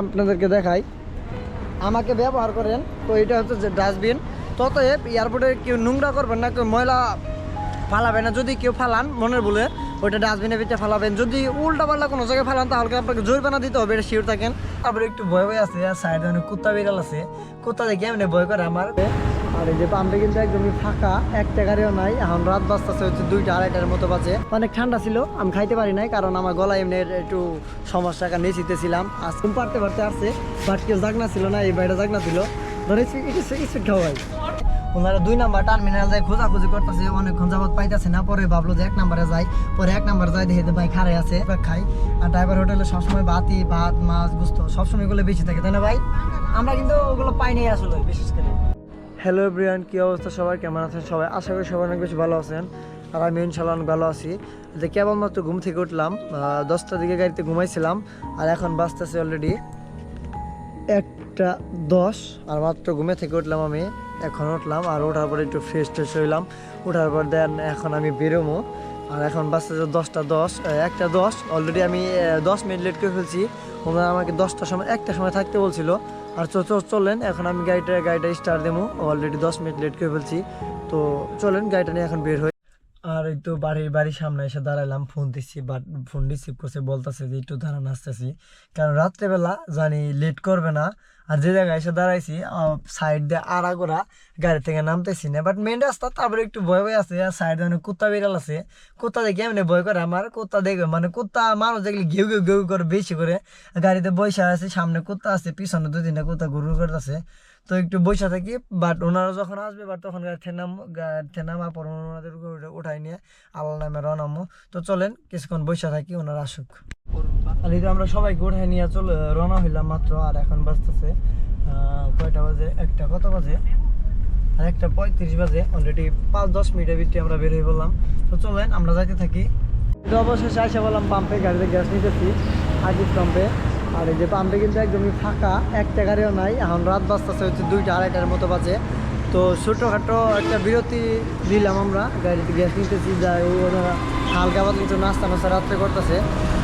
আপনাদেরকে দেখাই। আমাকে ব্যবহার করেন, তো এটা হচ্ছে যে ডাস্টবিন ততএব এয়ারপোর্টে কেউ নোংরা করবেন না, কেউ ময়লা ফালাবে না। যদি কেউ ফালান, মনের বলে ওইটা ডাস্টবিনে ভিতরে ফালাবেন। যদি উল্টা পাল্টা কোনো জায়গায় ফালান, তাহলে আপনাকে জরিমানা দিতে হবে, এটা শিওর থাকেন। তারপরে একটু ভয় ভয় আছে, আর সাইডে অনেক কুত্তা বিড়াল আছে। কুত্তা দেখে এমনি ভয় করে আমার। আর এই যে পাম্পে কিন্তু একদমই ফাঁকা একটা গাড়িও নাই। এখন রাত বাজতেছে হচ্ছে দুইটা, আড়াইটার মতো বাজে। অনেক ঠান্ডা ছিল, আমি খাইতে পারি নাই, কারণ আমার গলায় এমনি একটু সমস্যা, কারণ নিচিতেছিলাম আজ ঘুম পারতে পারতে আসছে বাট কেউ জাগনা ছিল না, এই বাইরে জাগনা ছিল। ধরে কিছু খাওয়াই ওনারা দুই নাম্বার টার্মিনাল যায়, খোঁজাখুঁজি করতেছে, অনেকক্ষণ যাবত পাইতেছে না, পরে ভাবলো যে এক নাম্বারে যাই। পরে এক নাম্বার যাই দেখে ভাই খারে আছে খাই আর ড্রাইভার হোটেলে সবসময় বাতি, ভাত, মাছ, গুস্ত, সবসময় এগুলো বেশি থাকে, তাই না ভাই? আমরা কিন্তু ওগুলো পাইনি আসলে, বিশেষ করে। হ্যালো ব্রিয়ান কী অবস্থা সবাই কেমন আছেন সবাই? আশা করি সবাই অনেক বেশি ভালো আছেন। আর আমি ইনশাল্লাহ অনেক ভালো আছি। যে কেবলমাত্র ঘুম থেকে উঠলাম দশটার দিকে গাড়িতে ঘুমাইছিলাম, আর এখন বাজতেছে অলরেডি একটা দশ, আর মাত্র ঘুমে থেকে উঠলাম আমি। এখন উঠলাম, আর ওঠার পরে একটু ফ্রেশ ট্রেশ হইলাম। ওঠার পর দেন এখন আমি বেরোবো। আর এখন বাজতেছে দশটা দশ একটা দশ। অলরেডি আমি দশ মিনিট লেট করে ফেলছি। ওনারা আমাকে দশটার সময় একটা সময় থাকতে বলছিল। আর চলেন, এখন আমি গাড়িটা গাড়িটা স্টার্ট দেবো অলরেডি দশ মিনিট লেট করে ফেলছি। তো চলেন, গাড়িটা নিয়ে এখন বের হই। আর এই তো বাড়ির বাড়ির সামনে এসে দাঁড়াইলাম ফোন দিচ্ছি বাট ফোন রিসিভ করছে, বলতেছে যে একটু দাঁড়ান আসতেছি। কারণ রাত্রেবেলা জানি লেট করবে না, আর যে জায়গায় এসে দাঁড়াইছি সাইড দিয়ে আড়া করা গাড়ি থেকে নামতেছি না বাট মেন রাস্তা তারপরে একটু ভয় ভয় আছে, আর সাইডে অনেক কুত্তা বিড়াল আছে। কুত্তা দেখে এমনি ভয় করে আমার, কুত্তা দেখবে মানে কুত্তা মানুষ দেখলে ঘেউ ঘেউ ঘেউ করে বেশি করে। গাড়িতে বসে আছে, সামনে কুত্তা আছে, পিছনে দুদিনে কুত্তা ঘুরঘুর করতেছে। তো একটু বসে থাকি বাট ওনারা যখন আসবে বাট তখন গাড়ি নাম পর ওনাদের উঠাই নিয়ে আল্লাহ নামে রওনামো তো চলেন, কিছুক্ষণ বসে থাকি, ওনারা আসুক। আর আমরা সবাই উঠাই নিয়ে চলে, রওনা হইলাম মাত্র, আর এখন বাজতেছে কয়টা বাজে? একটা কত বাজে? আর একটা পঁয়ত্রিশ বাজে অলরেডি পাঁচ দশ মিনিটের ভিতরে আমরা বের হয়ে বললাম তো চলেন, আমরা যাইতে থাকি। অবশেষে আসে বললাম পাম্পে গাড়িতে গ্যাস নিতেছি আজিজ পাম্পে আর এই যে পাম্পে কিন্তু একদমই ফাঁকা একটা গাড়িও নাই। এখন রাত বাজতেছে হচ্ছে দুইটা আড়াইটার মতো বাজে। তো ছোটোখাটো একটা বিরতি দিলাম আমরা। গাড়িতে গ্যাস নিতেছি যাই ওনারা হালকা পাতলা কিছু নাস্তা নাস্তা রাত্রে করতেছে।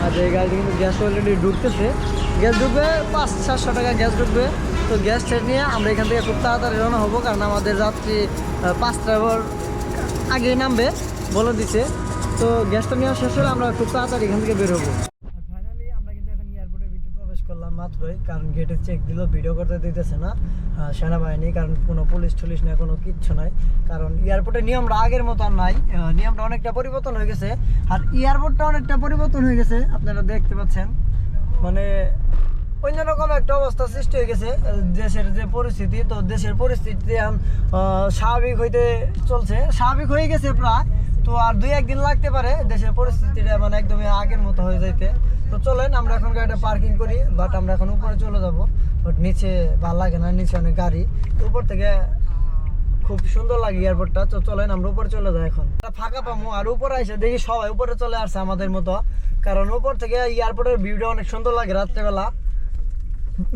আর যে গাড়িতে কিন্তু গ্যাস অলরেডি ঢুকতেছে। গ্যাস ঢুকবে পাঁচ সাতশো টাকা গ্যাস ঢুকবে। তো গ্যাস ছেড়ে নিয়ে আমরা এখান থেকে খুব তাড়াতাড়ি রওনা হব কারণ আমাদের রাত্রি আহ, পাঁচটা পর আগেই নামবে বলে দিছে। তো গ্যাসটা নেওয়া শেষ হলে আমরা খুব তাড়াতাড়ি এখান থেকে বের হব ফাইনালি আমরা কিন্তু এখন এয়ারপোর্টের ভিতরে প্রবেশ করলাম মাত্রই কারণ গেটে চেক দিল ভিডিও করতে দিতেছে না। সেনাবাহিনী, কারণ কোনো পুলিশ টুলিশ না, কোনো কিচ্ছু নাই। কারণ এয়ারপোর্টের নিয়মটা আগের মতো আর নাই। নিয়মটা অনেকটা পরিবর্তন হয়ে গেছে। আর এয়ারপোর্টটা অনেকটা পরিবর্তন হয়ে গেছে, আপনারা দেখতে পাচ্ছেন। মানে অন্যরকম একটা অবস্থা সৃষ্টি হয়ে গেছে, দেশের যে পরিস্থিতি, তো দেশের পরিস্থিতি এখন স্বাভাবিক হইতে চলছে। স্বাভাবিক হয়ে গেছে প্রায়। তো আর দুই একদিন লাগতে পারে, দেশের পরিস্থিতিটা মানে একদমই আগের মতো হয়ে যাইতে। তো চলেন, আমরা এখন গাড়িটা পার্কিং করি বাট আমরা এখন উপরে চলে যাব। বাট নিচে ভালো লাগে না, নিচে অনেক গাড়ি। উপর থেকে, খুব সুন্দর লাগে এয়ারপোর্টটা তো চলেন, আমরা উপরে চলে যাই এখন। ফাঁকা পাবো আর উপরে এসে দেখি সবাই উপরে চলে আসছে আমাদের মতো। কারণ উপর থেকে এয়ারপোর্টের ভিউটা অনেক সুন্দর লাগে রাত্রেবেলা।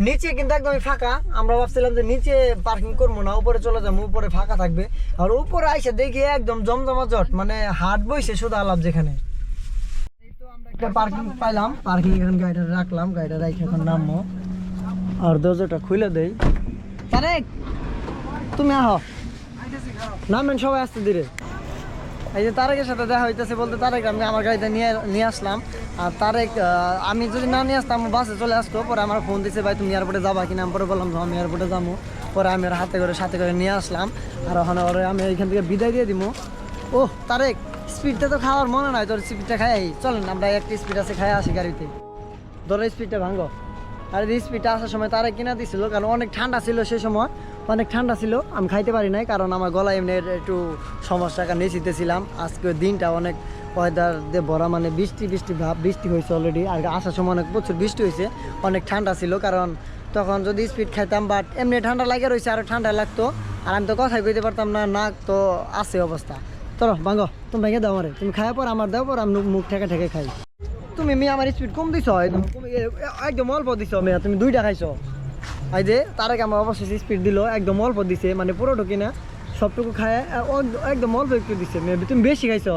নিচে কিন্তু একদমই ফাঁকা। আমরা ভাবছিলাম যে নিচে পার্কিং করব না, উপরে চলে যাব, উপরে ফাঁকা থাকবে। আর উপরে আইসে দেখি একদম জমজমা জট মানে হাট বইছে শুধু আলাপ যেখানে। একটা পার্কিং পাইলাম পার্কিং এখন গাড়িটা রাখলাম গাড়িটা রাখে এখন নামবো। আর দরজাটা খুলে দেই। তারেক তুমি আহ। নামেন সবাই আসতে ধীরে। এই যে তারেকের সাথে দেখা হইতেছে বলতে তারেক আমি আমার গাড়িতে নিয়ে নিয়ে আসলাম। আর তারেক আমি যদি না নিয়ে আসতাম বাসে চলে আসতো। পরে আমার ফোন দিছে ভাই তুমি এয়ারপোর্টে যাবা কিনা? আমি পরে বললাম যে আমি এয়ারপোর্টে যাব পরে আমি ওর হাতে করে সাথে করে নিয়ে আসলাম। আর ওখানে ওরে আমি এইখান থেকে বিদায় দিয়ে দিব ও তারেক! স্পিডটা তো খাওয়ার মনে নাই, তোর স্পিডটা খাই চলেন আমরা একটা স্পিড আছে, খাই আসি গাড়িতে। ধরো স্পিডটা ভাঙো। আর এই স্পিডটা আসার সময় তারা কিনা দিছিল, কারণ অনেক ঠান্ডা ছিল সেই সময়, অনেক ঠান্ডা ছিল, আমি খাইতে পারি নাই, কারণ আমার গলা এমনি একটু সমস্যা, কারণ নিচিতেছিলাম। আজকে দিনটা অনেক ওয়েদার দিয়ে ভরা মানে বৃষ্টি বৃষ্টি ভাব বৃষ্টি হয়েছে অলরেডি আর আসার সময় অনেক প্রচুর বৃষ্টি হয়েছে, অনেক ঠান্ডা ছিল, কারণ তখন যদি স্পিড খাইতাম বাট এমনি ঠান্ডা লাগে রয়েছে আরও ঠান্ডা লাগতো। আর আমি তো কথাই কইতে পারতাম না, নাক তো আছে অবস্থা। চলো ভাঙো তুমি ভেঙে দাও আমারে। তুমি খাওয়ার পর, আমার দাও পর, আমি মুখ ঠেকে ঠেকে খাই। তুমি মেয়ে আমার স্পিড কম দিছ একদম অল্প দিছ মেয়ে, তুমি দুইটা খাইছো। এই যে তারেক আমার অবশেষে স্পিড দিল, একদম অল্প দিছে মানে পুরো ঢুকি না, সবটুকু খায় একদম অল্প একটু দিছে মেয়ে, তুমি বেশি খাইছো।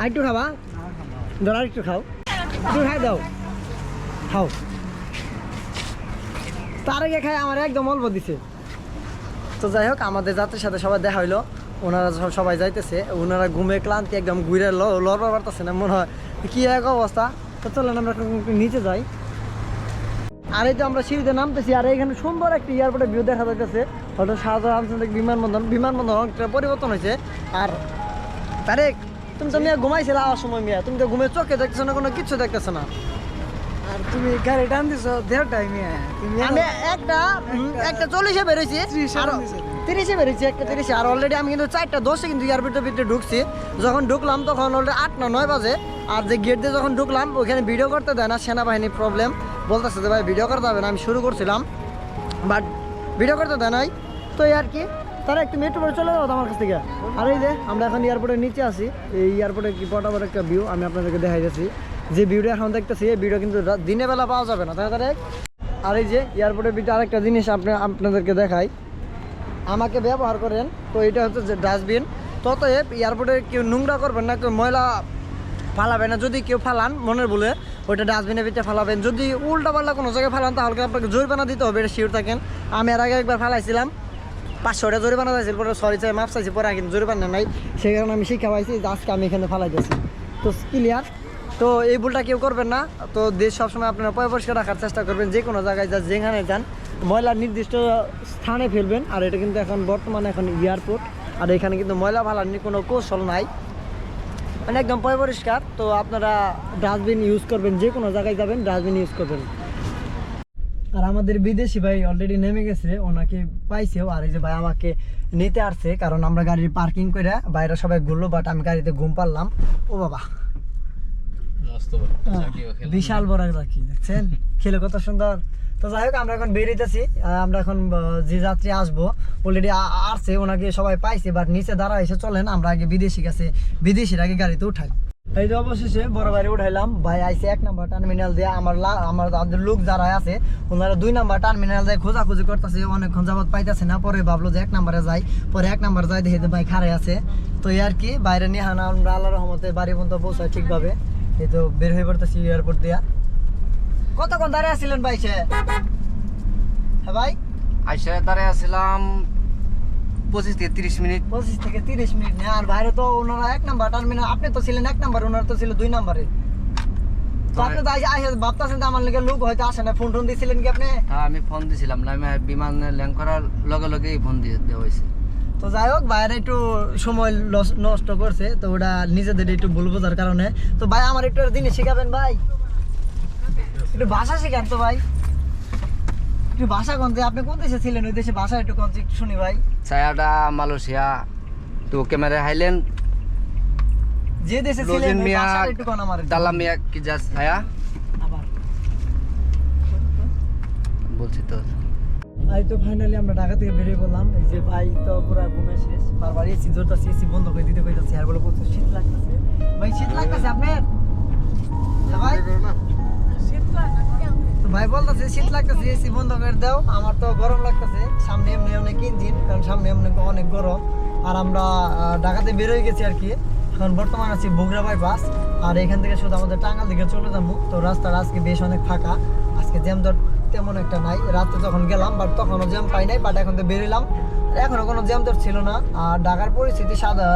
আর একটু খাবা? ধর আর একটু খাও। একটু খাই দাও। খাও। তার আগে খাই আমার একদম অল্প দিছে। তো যাই হোক, আমাদের যাত্রীর সাথে সবাই দেখা হইল। ওনারা সব সবাই যাইতেছে ওনারা ঘুমে ক্লান্তি একদম ঘুরে লড়বার পারতেছে না মনে হয় কি এক অবস্থা? তো চলেন আমরা নিচে যাই। আর এই তো আমরা সিঁড়িতে নামতেছি আর এখানে সুন্দর একটা এয়ারপোর্টের ভিউ দেখা যাইতেছে। হয়তো শাহজাহান আন্তর্জাতিক বিমানবন্দর বিমানবন্দর অনেকটা পরিবর্তন হয়েছে। আর তারেক তুমি তো মিয়া ঘুমাইছিলে আওয়ার সময় মিয়া তুমি তো ঘুমে চোখে দেখতেছো না কোনো কিছু দেখতেছো না। আর তুমি গাড়ি টান দিছো দেড় টাইমে আমি একটা একটা চল্লিশে বেরোইছি ত্রিশে বেরোইছি একটা তিরিশে। আর অলরেডি আমি কিন্তু চারটা, দশে কিন্তু এয়ারপোর্টের ভিতরে ঢুকছি। যখন ঢুকলাম তখন অলরেডি আট না নয় বাজে। আর যে গেট দিয়ে যখন ঢুকলাম ওখানে ভিডিও করতে দেয় না সেনাবাহিনী প্রবলেম বলতেছে যে, ভাই ভিডিও করতে হবে না, আমি শুরু করছিলাম। বাট ভিডিও করতে দেয় নাই। তো আর কি, তারা একটু মেট্রো চলে যাব আমার কাছ থেকে। আর এই যে, আমরা এখন এয়ারপোর্টের নিচে আছি। এই এয়ারপোর্টে কি পটাপট একটা ভিউ আমি আপনাদেরকে দেখাই যাচ্ছি যে ভিউটা এখন দেখতেছি, এই ভিডিও কিন্তু দিনের বেলা পাওয়া যাবে না। তাই তারা আর এই যে এয়ারপোর্টের ভিতরে আরেকটা জিনিস আপনি আপনাদেরকে দেখাই। আমাকে ব্যবহার করেন, তো এটা হচ্ছে যে ডাস্টবিন ততএব এয়ারপোর্টে কেউ নোংরা করবেন না, কেউ ময়লা ফালাবেন না। যদি কেউ ফালান, মনের বলে ওইটা ডাস্টবিনের ভিতরে ফালাবেন। যদি উল্টা পাল্টা কোনো জায়গায় ফালান, তাহলে আপনাকে জরিমানা দিতে হবে, এটা শিওর থাকেন। আমি এর আগে একবার ফালাইছিলাম পাঁচশো টাকা জরিমানা চাইছিল, পরে সরি চাই মাপ চাইছি, পরে কিন্তু জরিমানা নাই। সেই কারণে আমি শিক্ষা পাইছি আজকে আমি এখানে ফালাই ফালাইতেছি। তো ক্লিয়ার তো এই ভুলটা কেউ করবেন না। তো দেশ সবসময় আপনারা পরিষ্কার রাখার চেষ্টা করবেন, যে কোনো জায়গায় যা যেখানে যান। ময়লা নির্দিষ্ট স্থানে ফেলবেন আর এটা কিন্তু এখন বর্তমানে এখন এয়ারপোর্ট। আর এখানে কিন্তু ময়লা ফালার নি- কোনো কৌশল নাই। মানে একদম পরিষ্কার তো আপনারা ডাস্টবিন ইউজ করবেন যে কোনো জায়গায় যাবেন ডাস্টবিন ইউজ করবেন। আর আমাদের বিদেশি ভাই অলরেডি নেমে গেছে ওনাকে পাইছেও আর এই যে ভাই আমাকে নিতে আসছে কারণ আমরা গাড়ির পার্কিং করে বাইরে সবাই ঘুরলো বাট আমি গাড়িতে ঘুম পারলাম ও বাবা। বিশাল বড় রাখি দেখছেন? খেলে কত সুন্দর। তো যাই হোক, আমরা এখন বেরিয়েছি আমরা এখন যে যাত্রী আসব অলরেডি আসছে, ওনাকে সবাই পাইছে বাট নিচে দাঁড়া এসে চলেন, আমরা আগে বিদেশি কাছে বিদেশির আগে গাড়িতে উঠাই। এই যে অবশেষে বড় বাড়ি উঠাইলাম, ভাই আইসে এক নাম্বার টার্মিনাল দিয়ে, আমার আমার আমাদের লোক যারা আছে, ওনারা দুই নাম্বার টার্মিনাল যায় খোঁজাখুঁজি করতেছে, অনেকক্ষণ যাবত পাইতেছে না, পরে ভাবলো যে এক নাম্বারে যাই, পরে এক নাম্বার যাই, দেখে ভাই খারে আছে। তো আর কি, বাইরে নিয়ে হানা, আমরা আল্লাহ রহমতে বাড়ি পর্যন্ত পৌঁছাই ঠিকভাবে। এই তো বের হয়ে পড়তেছি এয়ারপোর্ট দিয়া। কতক্ষণ দাঁড়িয়ে আছিলেন ভাই সে? হ্যাঁ ভাই? আইসা দাঁড়ায় আসছিলাম পঁচিশ থেকে তিরিশ মিনিট। পঁচিশ থেকে তিরিশ মিনিট। নেই আর বাইরে তো ওনারা এক নাম্বার টার্মিনাল আপনি তো ছিলেন এক নাম্বার ওনারা তো ছিল দুই নাম্বারে। তো আপনি তো আইসা আইসা ভাবতেছেন তো আমার লেগে লোক হয়তো আসে না। ফোন টোন দিয়েছিলেন কি আপনি? তা আমি ফোন না আমি বিমান ল্যান্ড করার লগে লগেই ফোন দিয়ে দেওয়া হয়েছে। তো যাই হোক বাইরে একটু সময় নষ্ট করছে তো ওটা নিজেদের একটু ভুল বোঝার কারণে। তো ভাই আমার একটু জিনিস শেখাবেন ভাই? একটু ভাষা শেখান তো ভাই। একটু ভাষা কোন দে- আপনি কোন দেশে ছিলেন? ওই দেশে ভাষা একটু কোন একটু শুনি ভাই। ছায়াটা মালয়েশিয়া। তো ক্যামেরা হাইলেন। যে দেশে ছিলেন ওই মিয়া ভাষা একটু কোন আমার। দালাম মিয়া কি যা ছায়া? আবার। বলছি তো। এই তো ফাইনালি আমরা ঢাকা থেকে বেরিয়ে পড়লাম। এই যে ভাই তো পুরা ঘুমে শেষ। বারবার এসি জোরটাছি এসি বন্ধ করে দিতে কইতাছি। আর বলে প্রচুর শীত লাগতেছে। ভাই শীত লাগতেছে আপনার ভাই? ভাই বলতেছে, শীত লাগতেছে, এসি বন্ধ করে দাও। আমার তো গরম লাগতেছে। সামনে এমনি অনেক ইঞ্জিন কারণ সামনে এমনি অনেক গরম। আর আমরা ঢাকাতে বেরোয় গেছি আর কি। এখন বর্তমান আছি বগুড়া বাইপাস আর এখান থেকে শুধু আমাদের টাঙ্গাল দিকে চলে যাব। তো রাস্তাটা আজকে বেশ অনেক ফাঁকা। আজকে জ্যাম দর তেমন একটা নাই। রাতে যখন গেলাম বাট তখনও জ্যাম পাই নাই বাট এখন তো বেরোলাম এখনও কোনো জ্যাম দর ছিল না। আর ঢাকার পরিস্থিতি সাদা,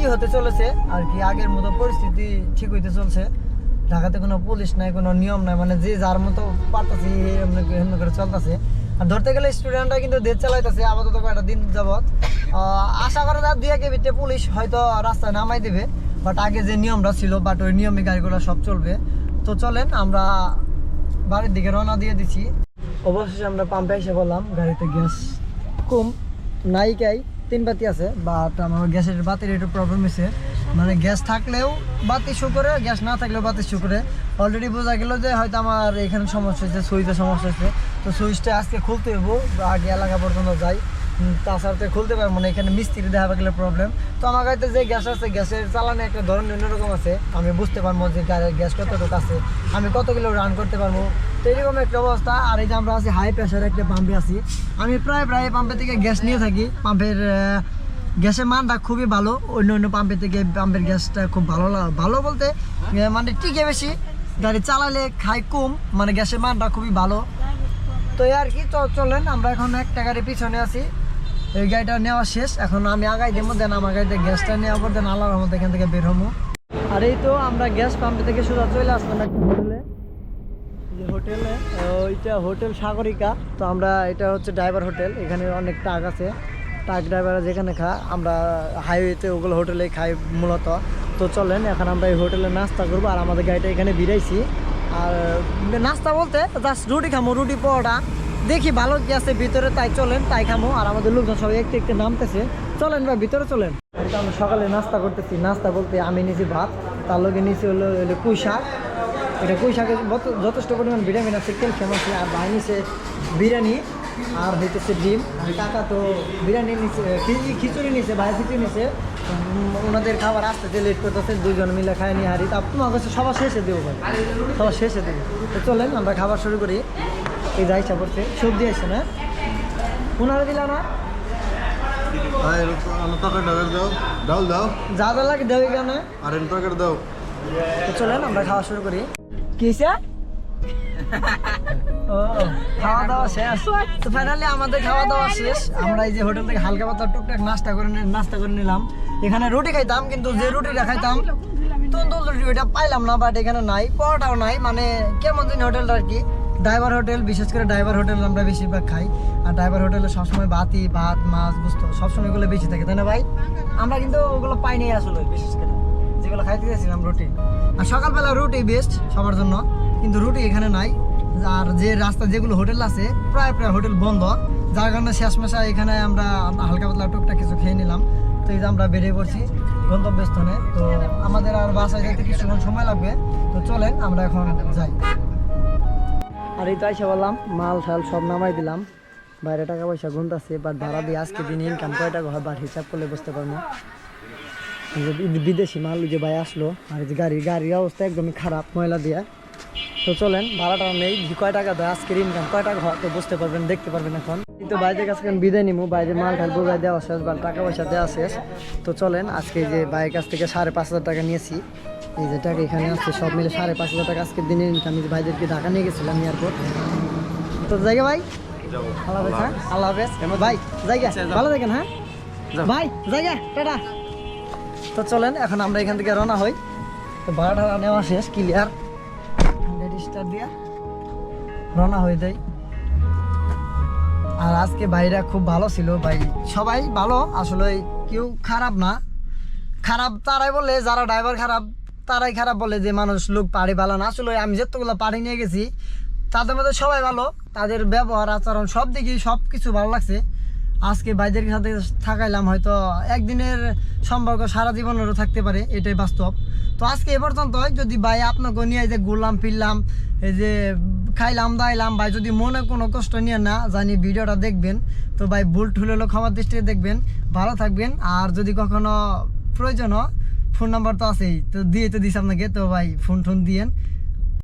ই হতে চলেছে। আর কি আগের মতো পরিস্থিতি ঠিক হইতে চলছে। ঢাকাতে কোনো পুলিশ নাই, কোনো নিয়ম নাই মানে যে যার মতো পারতেছে এমনি করে চলতেছে। আর ধরতে গেলে স্টুডেন্টরা কিন্তু দেশ চালাইতেছে, আপাতত কয়েকটা দিন যাবৎ। আশা করা যায় দুই একে পুলিশ হয়তো রাস্তায় নামাই দেবে বাট আগে যে নিয়মটা ছিল বাট ওই নিয়মে গাড়িগুলো সব চলবে। তো চলেন, আমরা বাড়ির দিকে রওনা দিয়ে দিছি। অবশেষে আমরা পাম্পে এসে বললাম গাড়িতে গ্যাস কম নাইকাই তিন বাতি আছে বাট আমার গ্যাসের বাতির একটু প্রবলেম হয়েছে মানে গ্যাস থাকলেও বাতি শু করে গ্যাস না থাকলেও বাতি শু করে অলরেডি বোঝা গেল যে হয়তো আমার এখানে সমস্যা হয়েছে, সুইচে সমস্যা হয়েছে। তো সুইচটা আজকে খুলতে হব আগে এলাকা পর্যন্ত যাই। তাছাড়া তো খুলতে পারব না, এখানে মিস্ত্রি দেখা গেলে প্রবলেম তো আমার গাড়িতে যে গ্যাস আছে, গ্যাসের চালানে একটা ধরন অন্যরকম আছে। আমি বুঝতে পারব যে গ্যাস কতটুকু আছে আমি কত কিলো রান করতে পারব। তো এরকম একটা অবস্থা। আর এই যে আমরা আছি হাই প্রেশার একটা পাম্পে আছি। আমি প্রায় প্রায় পাম্পে থেকে গ্যাস নিয়ে থাকি। পাম্পের গ্যাসের মানটা খুবই ভালো। অন্য অন্য পাম্পের থেকে পাম্পের গ্যাসটা খুব ভালো ভালো বলতে মানে টিকে বেশি। গাড়ি চালালে খাই কম মানে গ্যাসের মানটা খুবই ভালো। তো আর কি চলেন, আমরা এখন একটা গাড়ি পিছনে আছি। এই গাড়িটা নেওয়া শেষ, এখন আমি আগাই দেবো, দেন আমার গাড়িতে গ্যাসটা নেওয়ার পর দেন আল্লাহর মধ্যে এখান থেকে বের হব। আর এই তো আমরা গ্যাস পাম্প থেকে সোজা চলে আসলাম একটা হোটেলে। যে হোটেলে ওইটা হোটেল সাগরিকা। তো আমরা, এটা হচ্ছে ড্রাইভার হোটেল এখানে অনেক টাক আছে। ট্রাক ড্রাইভাররা যেখানে খা, আমরা হাইওয়েতে ওগুলো হোটেলে খাই মূলত। তো চলেন, এখন আমরা এই হোটেলে নাস্তা করব, আর আমাদের গাড়িটা এখানে বিরাইছি। আর, নাস্তা বলতে জাস্ট রুটি খামো, রুটি পরোটা। দেখি ভালো কি আছে ভিতরে, তাই চলেন, তাই খামো। আর আমাদের লোকজন সবাই একটু একটু নামতেছে। চলেন বা ভিতরে চলেন। আমরা সকালে নাস্তা করতেছি। নাস্তা বলতে আমি নিয়েছি ভাত, তার লগে নিয়েছি হলো হলো পুঁই শাক। এটা পুঁই শাকে যথেষ্ট পরিমাণ ভিটামিন আছে ক্যালসিয়াম আছে, আর ভাই নিচে বিরিয়ানি। আর হইতেছে ডিম। কাকা তো বিরিয়ানি নিচে খিচুড়ি নিচে ভাই খিচুড়ি নিচে ওনাদের খাবার আসতে যে লেট করতেছে দুজন মিলে খায় নি হারি তা তোমার কাছে সবার শেষে দেবো ভাই। সবার শেষে দেবো। তো চলেন আমরা খাবার শুরু করি। এই যাই করছে। সবজি আসছে না? ওনারা দিলা না? আর অন্য প্যাকেট ডাল দাও। ডাল দাও। যা যা লাগে দেবে কেন আর এন প্যাকেট দাও। তো চলেন আমরা খাওয়া শুরু করি। কিসে খাওয়া দাওয়া শেষ। তো ফাইনালি আমাদের খাওয়া দাওয়া শেষ। আমরা এই যে হোটেল থেকে হালকা পাতলা টুকটাক নাস্তা করে নাস্তা করে নিলাম। এখানে রুটি খাইতাম, কিন্তু যে রুটিটা খাইতাম তন্দুল রুটি ওইটা পাইলাম না বাট এখানে নাই, পরোটাও নাই মানে কেমন দিন হোটেলটা আর কি। ড্রাইভার হোটেল বিশেষ করে ড্রাইভার হোটেল আমরা বেশিরভাগ খাই। আর ড্রাইভার হোটেলে সবসময় বাতি, ভাত, মাছ বুঝতো সবসময় এগুলো বেশি থাকে, তাই না ভাই? আমরা কিন্তু ওগুলো পাইনি আসলে, বিশেষ করে। যেগুলো খাইতে গেছিলাম রুটি। আর সকালবেলা রুটি বেস্ট সবার জন্য, কিন্তু রুটি এখানে নাই। আর যে রাস্তা যেগুলো হোটেল আছে, প্রায় প্রায় হোটেল বন্ধ। যার কারণে শেষমেশা এখানে আমরা হালকা পাতলা টুকটা কিছু খেয়ে নিলাম। তো এই যে আমরা বেরিয়ে পড়ছি গন্তব্যস্থানে তো আমাদের আর বাসায় যেতে কিছুক্ষণ সময় লাগবে। তো চলেন, আমরা এখন যাই। আর এই তো আইসা বললাম, মাল ঠাল সব নামাই দিলাম। বাইরে টাকা পয়সা গুনতাছে বাট ভাড়া দিয়ে আজকে দিন ইনকাম কয় টাকা হয় বাট হিসাব করলে বুঝতে পারব বিদেশি মাল যে ভাই আসলো, আর যে গাড়ি, গাড়ির অবস্থা একদমই খারাপ, ময়লা দিয়ে। তো চলেন ভাড়াটা নেই। কয় টাকা দেয় আজকের ইনকাম কয় টাকা হয় তো বুঝতে পারবেন দেখতে পারবেন এখন। কিন্তু বাইরের কাছে এখন বিদায় নিবো বাইরে মাল ঠাল বোঝাই দেওয়া শেষ বা টাকা পয়সা দেওয়া শেষ। তো চলেন আজকে যে বাইরের কাছ থেকে সাড়ে পাঁচ হাজার টাকা নিয়েছি এই যে টাকা এখানে আছে সব মিলে সাড়ে পাঁচ হাজার টাকা আজকের দিনের ইনকাম যে ভাইদেরকে ঢাকা নিয়ে গেছিলাম এয়ারপোর্ট তো জায়গা ভাই? আল্লাহ হাফেজ হ্যাঁ? আল্লাহ হাফেজ। ভাই জায়গা? ভালো থাকেন হ্যাঁ? ভাই জায়গা টাটা। তো চলেন এখন আমরা এখান থেকে রওনা হই। তো ভাড়া টাড়া নেওয়া শেষ ক্লিয়ার গাড়ি স্টার্ট দিয়া রওনা হয়ে যাই আর আজকে ভাইরা খুব ভালো ছিল, ভাই সবাই ভালো, আসলে কেউ খারাপ না। খারাপ তারাই বলে, যারা ড্রাইভার খারাপ, তারাই খারাপ বলে যে মানুষ লোক পাড়ি ভালো না। আসলে আমি যতগুলো পাড়ি নিয়ে গেছি, তাদের মধ্যে সবাই ভালো, তাদের ব্যবহার, আচরণ সব দিকেই সব কিছু ভালো লাগছে। আজকে ভাইদের সাথে থাকাইলাম, হয়তো একদিনের সম্পর্ক সারা জীবনেরও থাকতে পারে, এটাই বাস্তব। তো আজকে এ পর্যন্ত যদি ভাই আপনাকে নিয়ে যে ঘুরলাম, ফিরলাম, এই যে খাইলাম, দাইলাম, ভাই যদি মনে কোনো কষ্ট নিয়ে না জানি ভিডিওটা দেখবেন, তো ভাই ভুল ঠুল হলো ক্ষমার দৃষ্টিতে দেখবেন, ভালো থাকবেন, আর যদি কখনো প্রয়োজন ফোন নাম্বার তো আছেই, তো দিয়ে তো দিস আপনাকে, তো ভাই ফোন টোন দিয়েন।